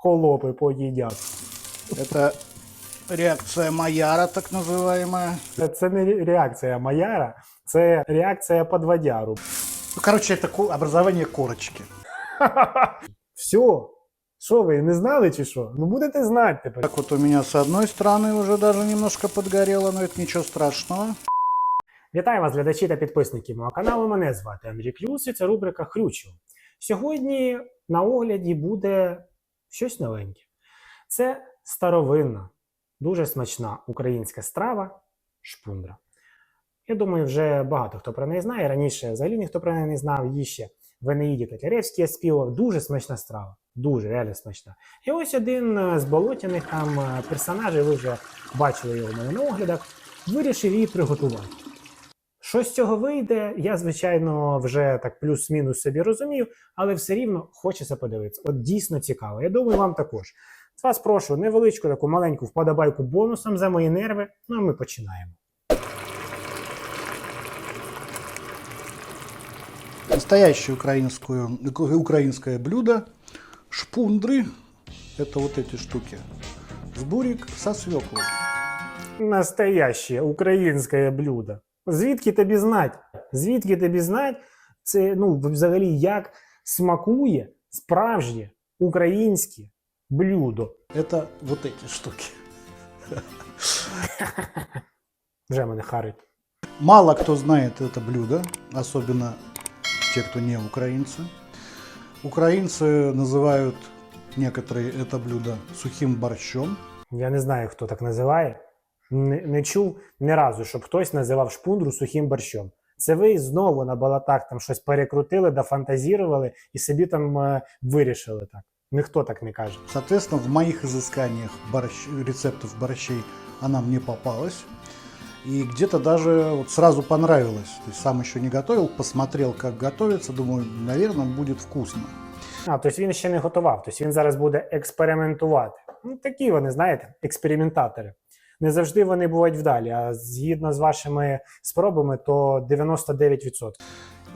холопи поїдять. Это реакция Майяра, так называемая. Це- Це не ре- реакція Маяра, це реакція подводяру. Ну, короче, это ко- образование корочки. Все. Що ви не знали чи що? Ну будете знати тепер. Так вот у меня с одной стороны уже даже немножко подгорело, но это ничего страшного. Вітаю вас, глядачі та підписники мого каналу. Мене звати Андрій Плюс і це рубрика Хрючо. Сьогодні на огляді буде щось новеньке. Це старовинна, дуже смачна українська страва шпундра. Я думаю, вже багато хто про неї знає. Раніше взагалі ніхто про неї не знав. Її ще в Енеїді Котляревський співав. Дуже смачна страва. Дуже реально смачна. І ось один е, з болотяних там е, персонажів, ви вже бачили його в мене на оглядах, вирішив її приготувати. Що з цього вийде, я, звичайно, вже так плюс-мінус собі розумію, але все рівно хочеться подивитися. От дійсно цікаво. Я думаю, вам також. З вас прошу невеличку таку маленьку вподобайку бонусом за мої нерви. Ну а ми починаємо. Настоящее украинскую, украинское блюдо. Шпундры. Это вот эти штуки. С бурик со свеклой. Настояще українське блюдо. Звідки тобі знать? Звідки тобі знать? Це ну взагалі як смакує справжнє українське блюдо. Это вот эти штуки. Вже мене харить. Мало кто знает это блюдо, особенно те, кто не украинцы. Украинцы называют некоторые это блюдо сухим борщом. Я не знаю, хто так називає. Не, не чув ні разу, щоб хтось називав шпундру сухим борщом. Це ви знову на балатах там щось перекрутили, дофантазірували і собі там е, вирішили так. Ніхто так не каже. Соответственно, в моих изысканиях борщ, рецептов борщей она мне попалась. И где-то даже вот сразу понравилось. То есть сам еще не готовил, посмотрел, как готовится, думаю, наверное, будет вкусно. А, тобто він ще не готував, тобто він зараз буде експериментувати. Ну, такі вони, знаєте, експериментатори. Не завжди вони бувають вдалі, а згідно з вашими спробами, то 99%.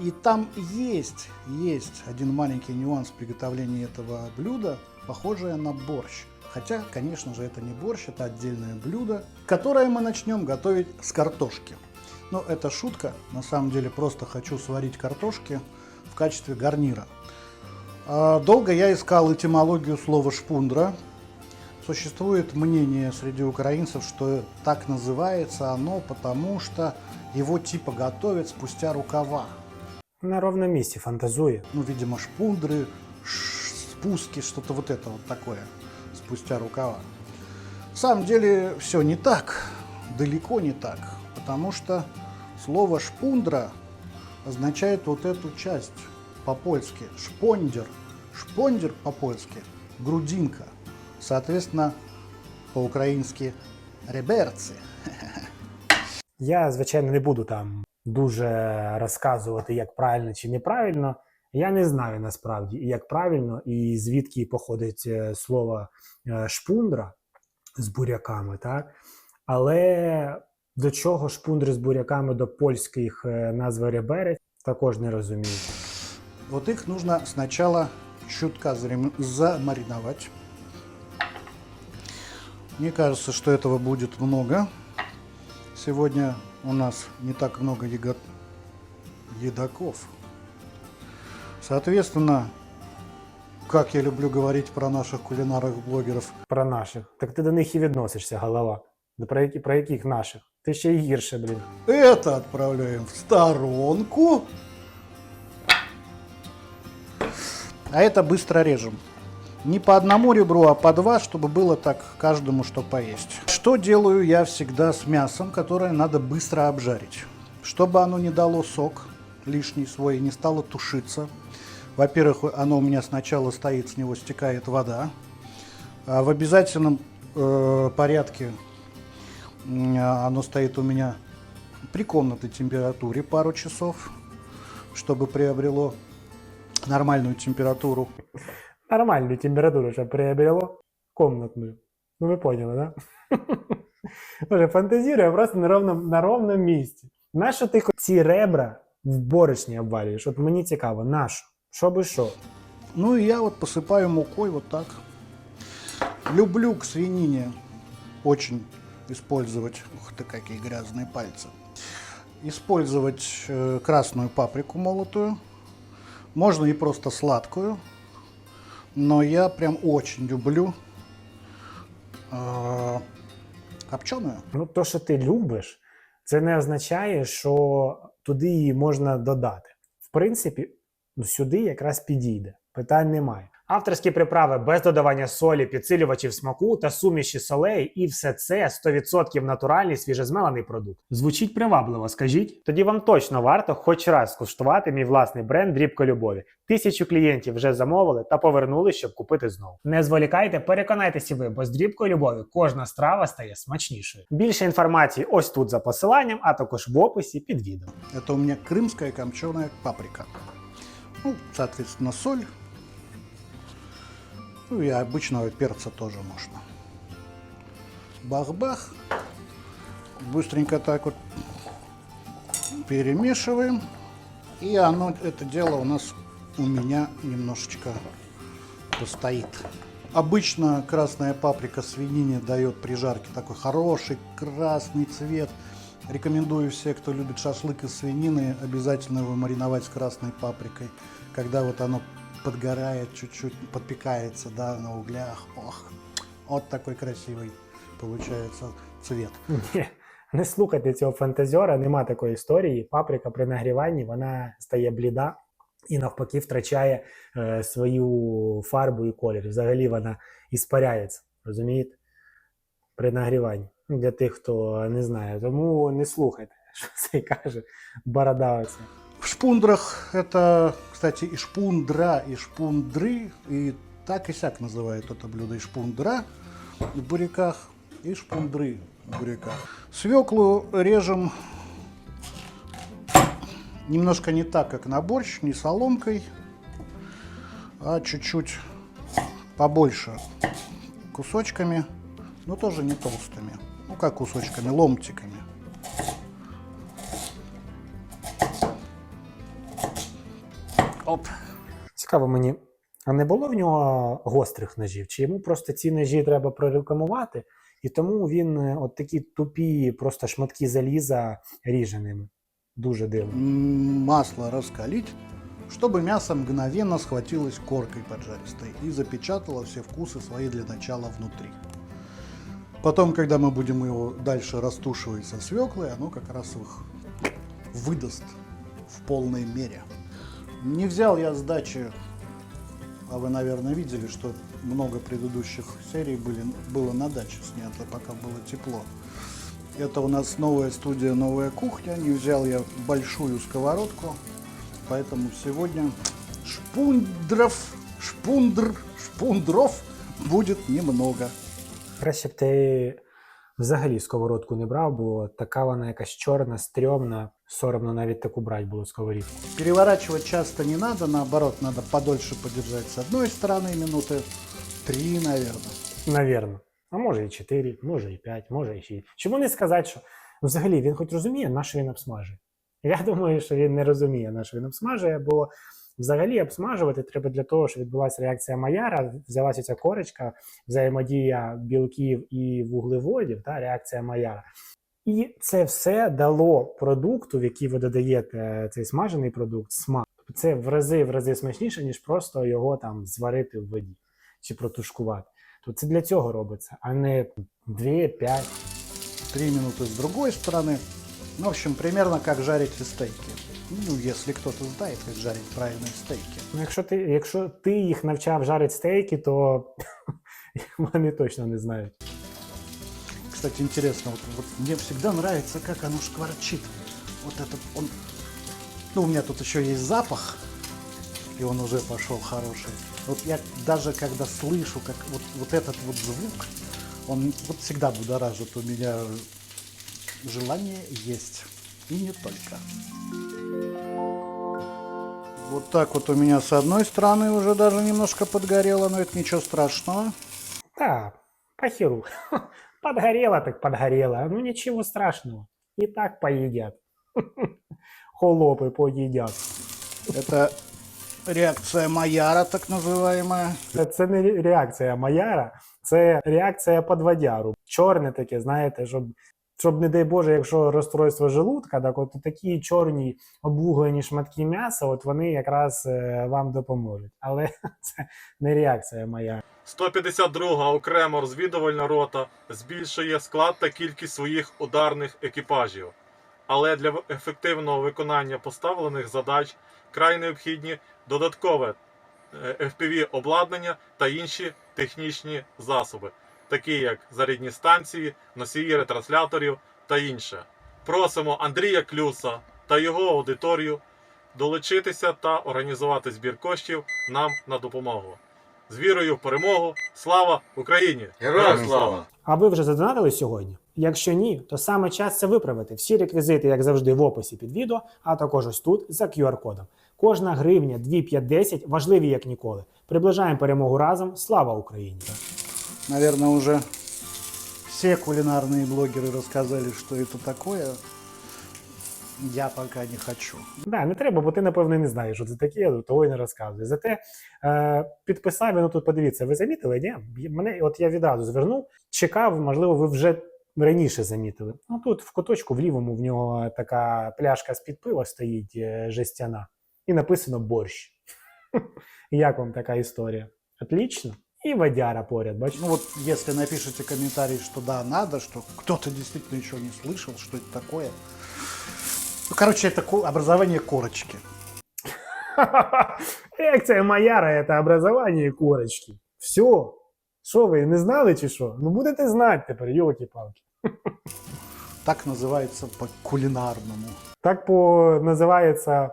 И там есть, есть один маленький нюанс приготовления этого блюда, похожее на борщ. Хотя, конечно же, это не борщ, это отдельное блюдо, которое мы начнем готовить с картошки. Но это шутка, на самом деле просто хочу сварить картошки в качестве гарнира. А, Долго я искал этимологию слова шпундра. Существует мнение среди украинцев, что так называется оно, потому что его типа готовят спустя рукава. На ровному місці фантазує. Ну, видимо, шпундры, ш- спуски, что-то вот это вот такое, спустя рукава. На самом деле все не так, далеко не так, потому что слово шпундра означает вот эту часть по-польски, шпондер. Шпондер по-польски, грудинка. Соответственно, по-украински реберцы. Я, звичайно, не буду там дуже розказувати, як правильно чи неправильно. Я не знаю насправді, як правильно і звідки походить е, слово е, шпундра з буряками, так? Але до чого шпундри з буряками до польських е, назви реберець, також не розумію. Вот их нужно сначала чутка замариновать. Мне кажется, что этого будет много. Сегодня у нас не так много яго- едоков. Соответственно, как я люблю говорить про наших кулинаров-блогеров, Про наших. Так ти до них і відносишся, голова. До Про, які, про яких наших? Ти ще й гірше, блін. это отправляем в сторонку. А это быстро режем. Не по одному ребру, а по два, чтобы было так каждому что поесть. Что делаю я всегда с мясом, которое надо быстро обжарить? Чтобы оно не дало сок лишний свой не стало тушиться. Во-первых, оно у меня сначала стоит, с него стекает вода. А в обязательном э, порядке оно стоит у меня при комнатной температуре пару часов, чтобы приобрело нормальную температуру Нормальную температуру, щоб приобрело комнатную. Ну ви поняли, да? Боже, фантазірує просто на ровному, на ровному місці. Нащо ти хоч ці ребра в борошні обвалюєш? От мені цікаво, нащо? Що би що? Ну и я вот посыпаю мукой вот так. Люблю к свинине очень использовать... Ух ты, какие грязные пальцы. Использовать э, красную паприку молотую. Можно и просто сладкую. Но я прям очень люблю э, копченую. Ну, то, що ти любиш, це не означає, що туди її можна додати. В принципі, ну, сюди якраз підійде. Питань немає. Авторські приправи без додавання солі, підсилювачів смаку та суміші солей, і все це 100% натуральний свіжезмелений продукт. Звучить привабливо, скажіть? Тоді вам точно варто хоч раз скуштувати мій власний бренд Дрібко Любові. Тисячу клієнтів вже замовили та повернули, щоб купити знову. Не зволікайте, переконайтеся ви, бо з дрібкою любові кожна страва стає смачнішою. Більше інформації ось тут за посиланням, а також в описі під відео. Это у меня крымская копченая паприка. Ну, соответственно, соль. Ну и обычного перца тоже можно. Бах-бах. Быстренько так вот перемешиваем. И оно, это дело у нас у меня немножечко постоит. Обычно красная паприка свинине дает при жарке такой хороший красный цвет. Рекомендую все, кто любит шашлык из свинины, обязательно его мариновать с красной паприкой. Когда вот оно подгорает, чуть-чуть подпекается, да, на углях. Ох, вот такой красивый получается цвет. Не слухайте цього фантазіора, нема такої історії. Паприка при нагріванні вона стає бліда і навпаки втрачає е, свою фарбу і колір. Взагалі вона іспаряється. Розумієте? При нагріванні. Для тих, хто не знає. Тому не слухайте, що це каже борода. В шпундрах это, кстати, и шпундра, и шпундры, и так и сяк называют это блюдо и шпундра в буряках, и шпундры в буряках. Свеклу режем немножко не так, как на борщ, не соломкой, а чуть-чуть побольше кусочками, но тоже не толстыми. Ну, как кусочками, ломтиками. Оп. Цікаво мені, а не було в нього гострих ножів? Чи йому просто ці ножі треба прорекламувати, і тому він е, от такі тупі, просто шматки заліза ріже ними. Дуже дивно. М, Масло раскалить, чтобы мясо мгновенно схватилось коркой поджаристой и запечатало все вкусы свои для начала внутри. Потом, когда мы будем его дальше растушивать со свеклой, оно как раз их выдаст в полной мере. Не взял я сдачи, а вы, наверное, видели, что много предыдущих серий были, было на даче снято, пока было тепло. Это у нас новая студия, новая кухня. Не взял я большую сковородку, поэтому сегодня шпундров, шпундр, шпундров будет немного. Краще б ти взагалі сковородку не брав, бо така вона якась чорна, стрьомна, соромно навіть таку брати було сковорідку. Переворачивать часто не надо, наоборот, надо подольше подержать с одной стороны минуты три, наверное. Навірно. А може і 4, може і 5, може і 6. Чому не сказати, що взагалі він хоч розуміє, на що він обсмажує? Я думаю, що він не розуміє, на що він обсмажує, бо взагалі обсмажувати треба для того, щоб відбулася реакція Майяра, взялася ця корочка, взаємодія білків і вуглеводів, та реакція Майяра. І це все дало продукту, в який ви додаєте цей смажений продукт, смак. Тобто Це в рази в рази смачніше, ніж просто його там зварити в воді чи протушкувати. То це для цього робиться, а не 2-5. Три минуты с другой стороны. Ну, в общем, примерно как жарите стейки. Ну, если кто-то знает, как жарить правильные стейки. Ну, якщо ти, якщо ти їх навчав жарити стейки, то вони точно не знають. Кстати, интересно, вот, вот мне всегда нравится, как оно шкварчит. Вот этот он. Ну, у меня тут еще есть запах, и он уже пошел хороший. Вот я даже когда слышу, как вот, вот этот вот звук, он вот всегда будоражит у меня желание есть. И не только. Вот так вот у меня с одной стороны уже даже немножко подгорело, но это ничего страшного. Та, похеру. Подгорело так подгорело. Ну ничего страшного. И так поедят. Холопы поедят. Это Реакция Маяра, так называемая. Це- Це не ре- реакція Маяра, це реакція подводяру. Чорне таке, знаєте, щоб, щоб не дай Боже, якщо розстройство желудка, так от такі чорні обвуглені шматки м'яса, от вони якраз е, вам допоможуть. Але це не реакція Маяра. 152 окрема розвідувальна рота збільшує склад та кількість своїх ударних екіпажів. Але для ефективного виконання поставлених задач край необхідні додаткове е, FPV обладнання та інші технічні засоби, такі як зарядні станції, носії ретрансляторів та інше. Просимо Андрія Клюса та його аудиторію долучитися та організувати збір коштів нам на допомогу. З вірою в перемогу. Слава Україні! Героям слава! А ви вже задонатили сьогодні? Якщо ні, то саме час це виправити. Всі реквізити, як завжди, в описі під відео, а також ось тут за QR-кодом. Кожна гривня 2, 5, 10 важливі як ніколи. Приближаємо перемогу разом. Слава Україні! Наверное, уже все кулинарные блогеры рассказали, что это такое. Я пока не хочу. Да, не треба, бо ти, напевно, не знаєш, що це таке, того й не розказує. Зате е, підписав, ну тут подивіться, ви замітили? Ні? Мене, от я відразу звернув, чекав, можливо, ви вже раніше замітили. Ну тут в куточку в лівому в нього така пляшка з-під пива стоїть е, жестяна, і написано борщ. Як вам така історія? Отлично. І водяра поряд, бачите? Ну вот, если напишите комментарий, что да, надо, что кто-то действительно еще не слышал, что это такое. Ну, короче, это ко- образование корочки. Лекція Маяра це образування курочки. Все. Що ви не знали чи що? Ну будете знати тепер, йолки-палки. Так называется по кулинарному. Так по називається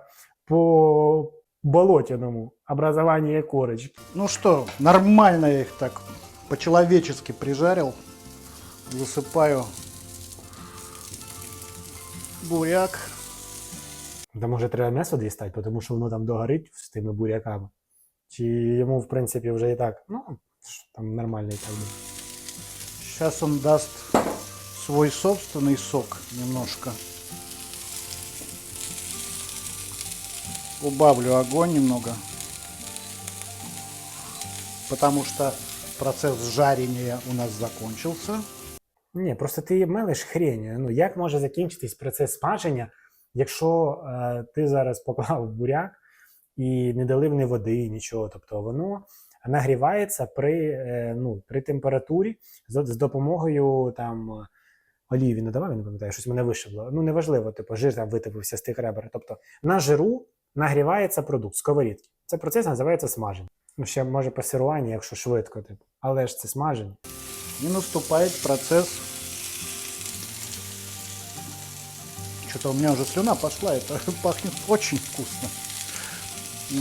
по болотяному образування корочки. Ну что, нормально я их так по-человечески прижарил. Засыпаю буряк. Да може треба м'ясо дістати, тому що воно там догорить з тими буряками. Чи йому, в принципі, вже і так, ну, що там нормальний так буде. Сейчас он даст свой собственный сок немножко. Убавлю огонь немного. Потому что процесс жарения у нас закончился. Ні, просто ти мелиш хрень. Ну як може закінчитись процес смаження, якщо е, ти зараз поклав буряк і не долив ні води, нічого. Тобто воно нагрівається при, е, ну, при температурі з, з допомогою там. Олії він не давав, я не пам'ятаю, щось мене вишибло. Ну, неважливо, типу, жир там витопився з тих ребер. Тобто на жиру нагрівається продукт, сковорідки. Цей процес називається смаження. Ну, ще може пасирування, якщо швидко, типу. Але ж це смаження. И наступает процесс... Что-то у меня уже слюна пошла, это пахнет очень вкусно.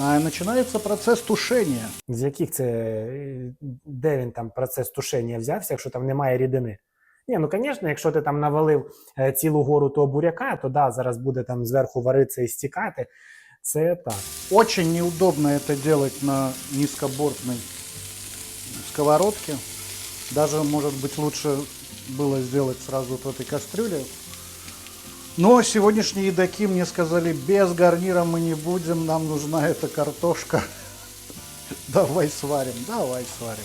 А начинается процесс тушения. З яких це е, де він там процес тушення взявся, якщо там немає рідини? Ні, ну звісно, якщо ти там навалив е, цілу гору того буряка, то да, зараз буде там зверху варитися і стікати. Це так. Очень неудобно это делать на низкобортной сковородке. Даже, может быть, лучше было сделать сразу вот в этой кастрюле. Но сегодняшние едоки мне сказали, без гарнира мы не будем, нам нужна эта картошка. Давай сварим, давай сварим.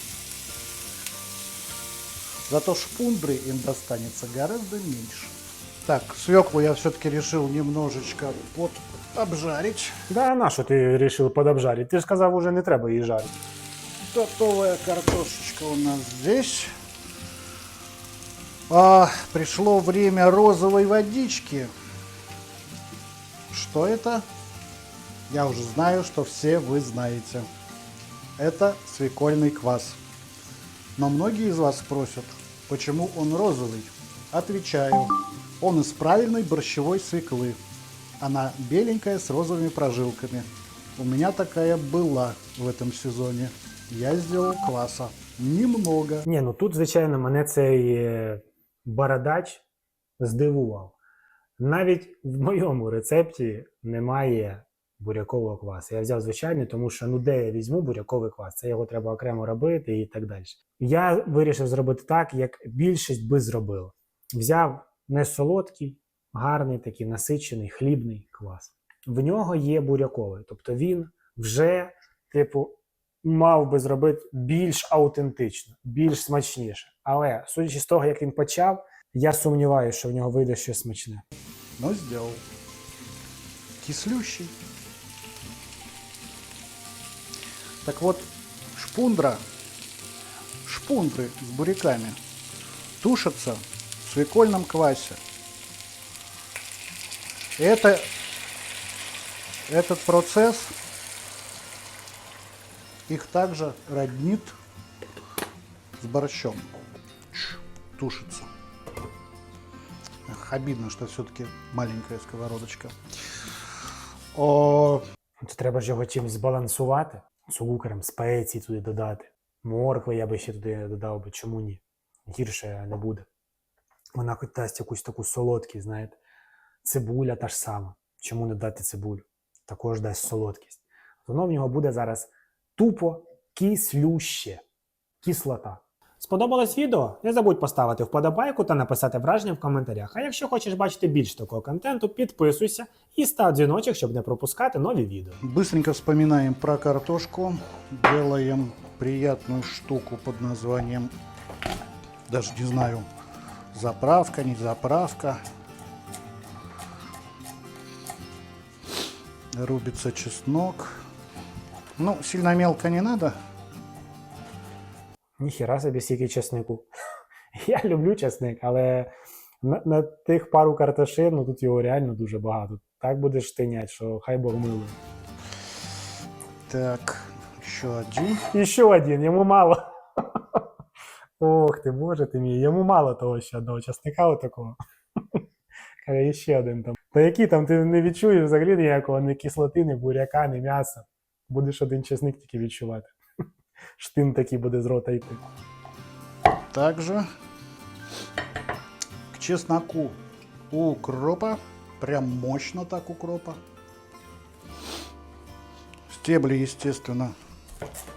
Зато шпундры им достанется гораздо меньше. Так, свеклу я все-таки решил немножечко под обжарить. Да, на що ти вирішив подобжарити? Ти ж сказав, уже не треба її жарити. Готовая картошечка у нас здесь. А, пришло время розовой водички. Что это? Я уже знаю, что все вы знаете. Это свекольный квас. Но многие из вас спросят, почему он розовый. Отвечаю, он из правильной борщевой свеклы. Она беленькая с розовыми прожилками. У меня такая была в этом сезоне. Я сделал кваса. Немного. Ні, ну тут, звичайно, мене цей е, бородач здивував. Навіть в моєму рецепті немає бурякового квасу. Я взяв звичайний, тому що ну де я візьму буряковий квас? Це його треба окремо робити і так далі. Я вирішив зробити так, як більшість би зробила. Взяв не солодкий, гарний, такий насичений, хлібний квас. В нього є буряковий, тобто він вже, типу, мав би зробити більш аутентично, більш смачніше. Але судячи з того, як він почав, я сумніваюся, що в нього вийде щось смачне. Но сделал. Кислющий. Так вот, шпундра, шпундры с буряками тушатся в свекольном квасе. Это, этот процесс их также роднит с борщом. Ч, Тушится. Ах, Обидно, что все-таки маленькая сковородочка. О, То треба ж його чимось збалансувати, цукром, спеції туди додати. Моркви я би ще туди додав би, чому ні? Гірше не буде. Вона хоч дасть якусь таку солодкість, знаєте. Цибуля та ж сама. Чому не дати цибулю? Також дасть солодкість. Воно в нього буде зараз тупо кислюще. Кислота. Сподобалось відео? Не забудь поставити вподобайку та написати враження в коментарях. А якщо хочеш бачити більш такого контенту, підписуйся і став дзвіночок, щоб не пропускати нові відео. быстренько вспоминаем про картошку. Делаем приятную штуку под названием, даже не знаю, заправка, не заправка. Рубится чеснок. Ну, сильно мелко не надо. Ніхіра собі стільки чеснику. Я люблю чесник, але на, на тих пару картошин, ну тут його реально дуже багато. Так будеш штинять, що хай Бог милує. Так, еще один. І ще один, йому мало. Ох ти, боже ти мій, йому мало того ще одного чесника отакого. Каже, ще один там. Та який там ти не відчуєш взагалі ніякого ні кислоти, ні буряка, ні м'яса. Будеш один чесник тільки відчувати. Штин такий буде з рота йти. Также к чесноку укропа. Прям мощно так укропа. Стебли, естественно,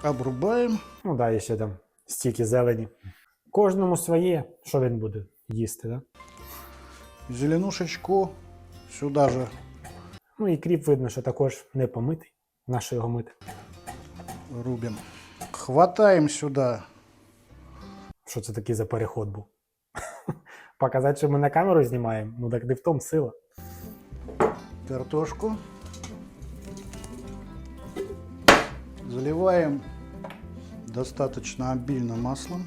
обрубаем. Ну да, і ще там стільки зелені. Кожному своє, що він буде їсти, да? Зеленушечку сюда же Ну і кріп видно, що також не помитий. Нащо його мити? рубим. Хватаем сюда Що це такий за переход був? Показати, що ми на камеру знімаємо? Ну так не в тому сила. картошку. Заливаем достаточно обильно маслом.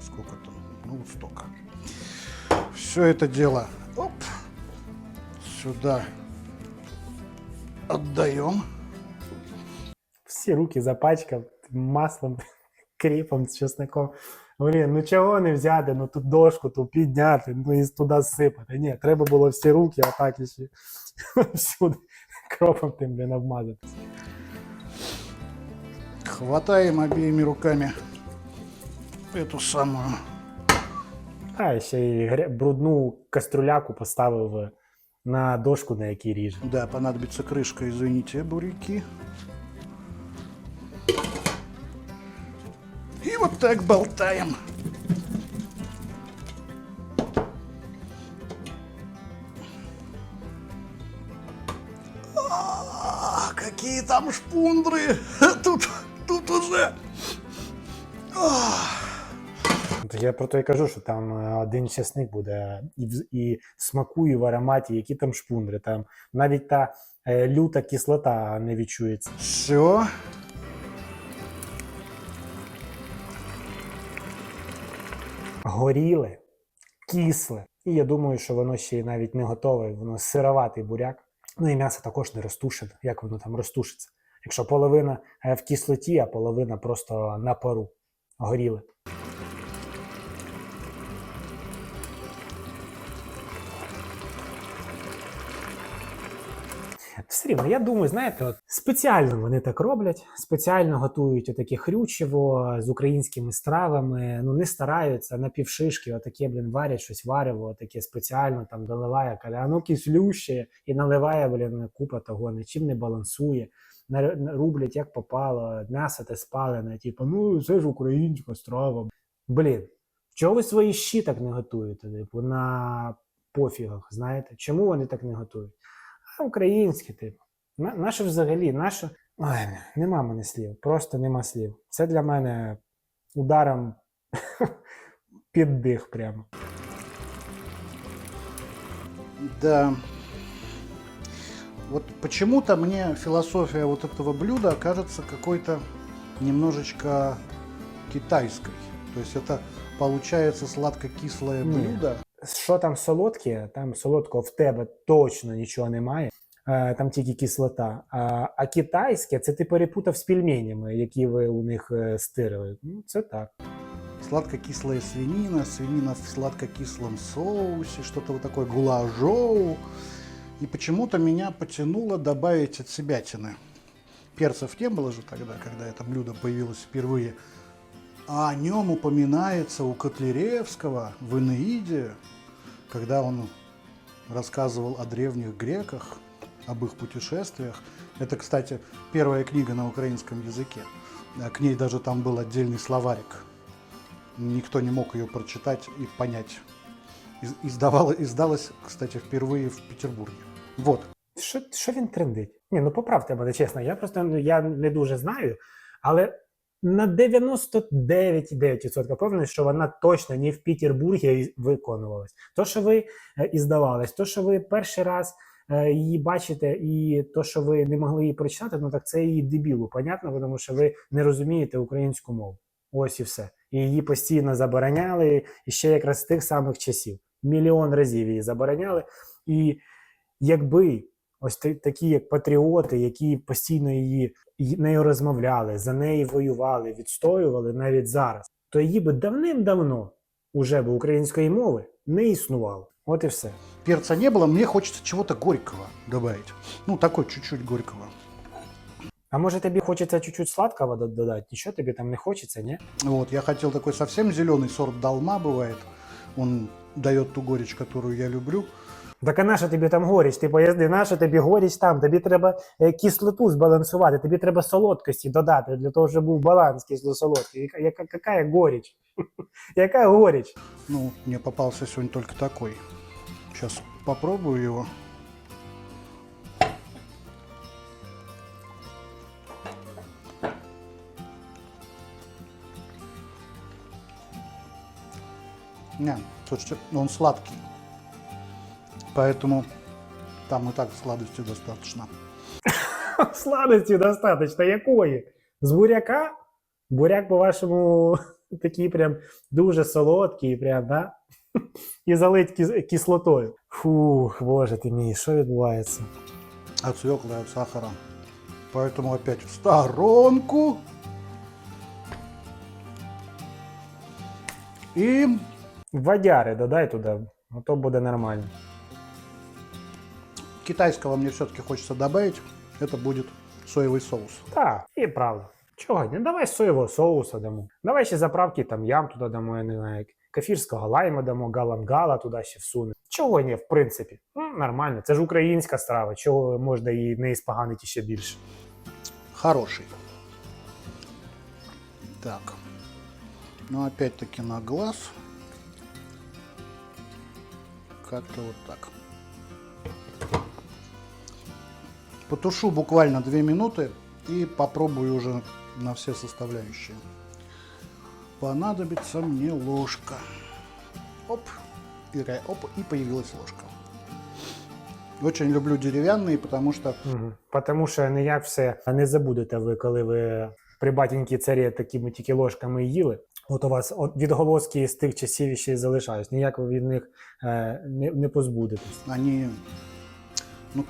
Сколько там? Ну вот столько. Все это дело оп, сюда отдаем. Всі руки запачкав маслом, кріпом з чесником. Блін, ну чого не взяти, ну тут дошку ту підняти, ну і туди сипати. Ні, треба було всі руки отак і ще всюди кропом тим блін обмазати. Хватаем обеими руками эту самую А ще й гря- брудну кастрюляку поставив на дошку, на якій ріже. Да, понадобится крышка, извините, буряки. И вот так болтаем. А, Какие там шпундры! Тут, тут уже... То я про те кажу, що там е, один чесник буде і в, і в смаку, і в ароматі, які там шпундри. Там навіть та е, люта кислота не відчується. Все. Горіле, кисле. І я думаю, що воно ще навіть не готове, воно сироватий буряк. Ну і м'ясо також не розтушене. Як воно там розтушиться? Якщо половина е, в кислоті, а половина просто на пару. Горіле. Все рівно, я думаю, знаєте, от спеціально вони так роблять, спеціально готують отаке хрючево з українськими стравами. Ну не стараються на півшишки, отаке, блін, варять щось варево, таке спеціально там доливає каляну кислюще і наливає, блін, купа того, нічим не балансує. Рублять як попало, м'ясо те спалене, типу, ну це ж українська страва. Блін, чого ви свої щі так не готуєте? Типу, на пофігах, знаєте? Чому вони так не готують? А українське, типу. На, наше взагалі, наше. Ой, нема в мене слів. Просто нема слів. Це для мене ударом під дих прямо. Да. Вот почему-то мне философия вот этого блюда кажется какой-то немножечко китайской. То есть это получается сладко-кислое Не. блюдо. Що там солодке, там солодкого в тебе точно нічого немає. Е, Там тільки кислота. А, а китайське це ти перепутав з пельменями, які ви у них е, стирили. Ну, це так. Сладко-кислая свинина, свинина в сладко-кислом соусе, что-то вот такое гуложоу. И почему-то меня потянуло добавить от себятины. Перцев не было же тогда, когда это блюдо появилось впервые. А о нем упоминается у Котляревского в Инеиде, Когда он рассказывал о древних греках, об их путешествиях. Это, кстати, первая книга на украинском языке. А К ней даже там был отдельный словарик. Никто не мог ее прочитать и понять. Из- Издавала, издалась, кстати, впервые в Петербурге. Вот. Що, що він трендить? Ні, ну поправте мене чесно. Я просто ну, я не дуже знаю, але на 99,9% впевнений, що вона точно не в Петербургі виконувалась. То, що ви е, іздавались, то, що ви перший раз е, її бачите, і то, що ви не могли її прочитати, ну так це її дебілу, понятно, тому що ви не розумієте українську мову. Ось і все. І її постійно забороняли, і ще якраз з тих самих часів. Мільйон разів її забороняли. І якби ось такі, як патріоти, які постійно її нею розмовляли, за неї воювали, відстоювали навіть зараз, то її би давним-давно уже би української мови не існувало. От і все. Перца не было, мне хочется чего-то горького добавить. Ну, такой чуть-чуть горького. А може тобі хочеться чуть-чуть сладкого до- додати? Нічого тобі там не хочеться, ні? Вот, я хотел такой совсем зеленый сорт долма бывает. Он дает ту горечь, которую я люблю. Так а наша тобі там горіч? Ти поясни, наша тобі горіч там. Тобі треба е, кислоту збалансувати, тобі треба солодкості додати для того, щоб був баланс кисло-солодкий. Яка, яка, горіч? яка горіч? Ну, мне попался сегодня только такой. Сейчас попробую его. Не, слушайте, он сладкий. Поэтому там и так сладости достаточно. Сладості достатньо. Якої? З буряка? Буряк, по-вашому, такий прям дуже солодкий, прям, да? І залить кис- кислотою. Фух, боже ти мій, що відбувається? От свеклы, от сахара. Поэтому опять в сторонку. И Водяри додай туди, а то буде нормально. китайского мне все-таки хочется добавить. Это будет соевый соус. Так, і правда. Чого? Не давай соєвого соуса дамо. Давай ще заправки там ям туди дамо, я не знаю, як кефірського лайма дамо, галангала туди ще всуне. Чого ні, в принципі? Ну, нормально. Це ж українська страва. Чого можна її не іспоганити ще більше? Хороший. Так. Ну, опять-таки на глаз. Как-то вот так. Потушу буквально 2 минуты и попробую уже на все составляющие. Понадобится мне ложка. Оп. И, оп, и появилась ложка. Очень люблю деревянные, потому что Угу. Тому що ніяк все не забудете ви, коли ви при батінькій царі такими тільки ложками їли. От у вас відголоски з тих часів ще й залишаюсь. Ніяк ви від них е, не, не позбудетесь. они, ну,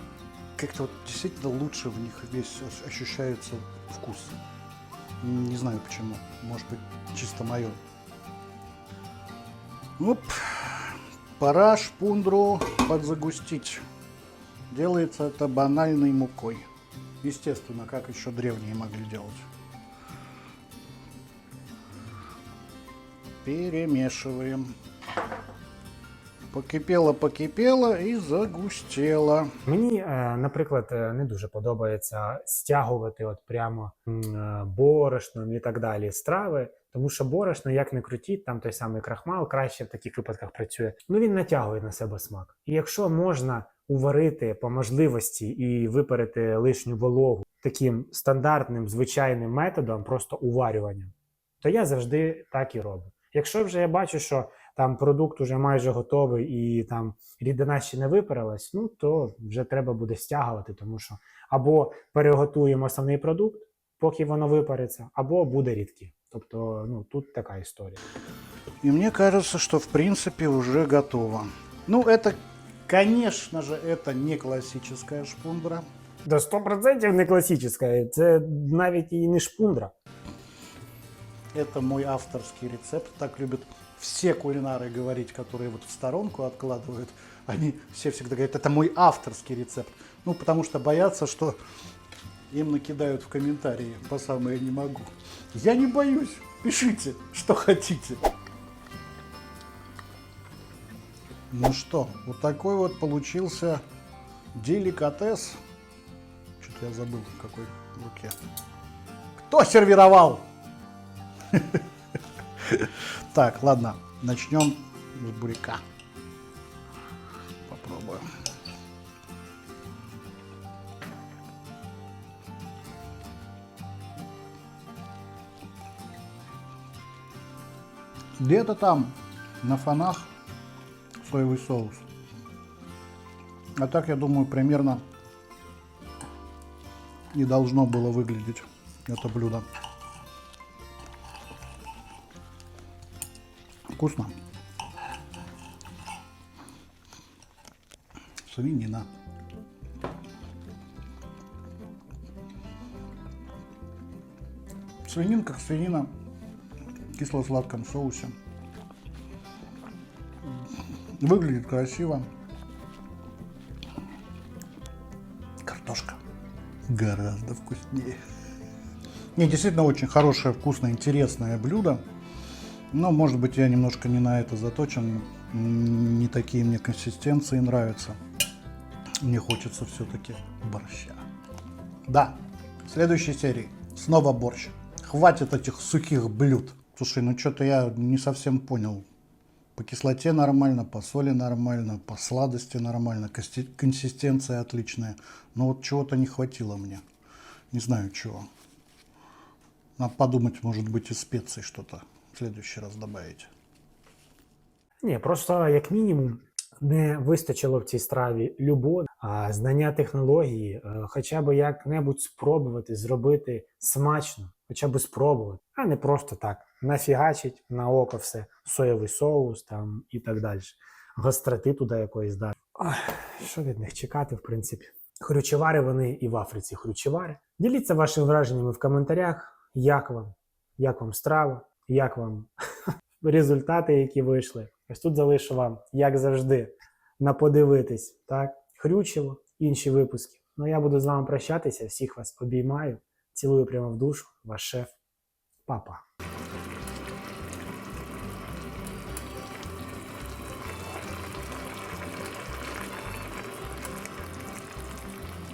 как-то вот действительно лучше в них весь ощущается вкус. Не знаю почему. Может быть, чисто мое. Оп. Пора шпундру подзагустить. Делается это банальной мукой. Естественно, как еще древние могли делать. Перемешиваем. Покипело, покипело и загустело. Мені, е, наприклад, е, не дуже подобається стягувати от прямо е, борошном і так далі страви, тому що борошно, як не крутіть, там той самий крахмал краще в таких випадках працює. Ну він натягує на себе смак. І якщо можна уварити по можливості і випарити лишню вологу таким стандартним звичайним методом, просто уварюванням, то я завжди так і роблю. Якщо вже я бачу, що там продукт уже майже готовий і там рідина ще не випарилась, ну то вже треба буде стягувати, тому що або переготуємо основний продукт, поки воно випариться, або буде рідкі. Тобто, ну тут така історія. И мне кажется, что в принципе уже готово. Ну, это, конечно же, это не классическая шпундра. До 100% не класична, це навіть і не шпундра. Это мой авторский рецепт. Так любят все кулинары говорить, которые вот в сторонку откладывают. Они все всегда говорят, это мой авторский рецепт. Ну, потому что боятся, что им накидают в комментарии по самое не могу. Я не боюсь. Пишите, что хотите. Ну что, вот такой вот получился деликатес. Что-то я забыл, в какой руке. Кто сервировал? Так, ладно, начнем с буряка. Попробуем. Где-то там, на фонах, соевый соус. А так, я думаю, примерно и должно было выглядеть это блюдо. Вкусно. Свинина. Свининка свинина в кисло-сладком соусе. Выглядит красиво. Картошка гораздо вкуснее. Не, действительно очень хорошее, вкусное, интересное блюдо. Но, может быть, я немножко не на это заточен. Не такие мне консистенции нравятся. Мне хочется все-таки борща. Да, в следующей серии снова борщ. Хватит этих сухих блюд. Слушай, ну что-то я не совсем понял. По кислоте нормально, по соли нормально, по сладости нормально, консистенция отличная. Но вот чего-то не хватило мне. Не знаю чего. Надо подумать, может быть, из специй что-то в следующий раз добавить. Ні, просто як мінімум не вистачило в цій страві любові, а знання технології, е, хоча б як-небудь спробувати зробити смачно, хоча б спробувати, а не просто так нафігачить на око все, соєвий соус там і так далі. Гостроти туди якоїсь дати. Що від них чекати, в принципі? Хрючевари вони і в Африці хрючевари. Діліться вашими враженнями в коментарях, як вам, як вам страва, як вам результати, які вийшли. Ось тут залишу вам, як завжди, на подивитись, так? Хрючево, інші випуски. Ну я буду з вами прощатися. Всіх вас обіймаю. Цілую прямо в душу, ваш шеф, папа.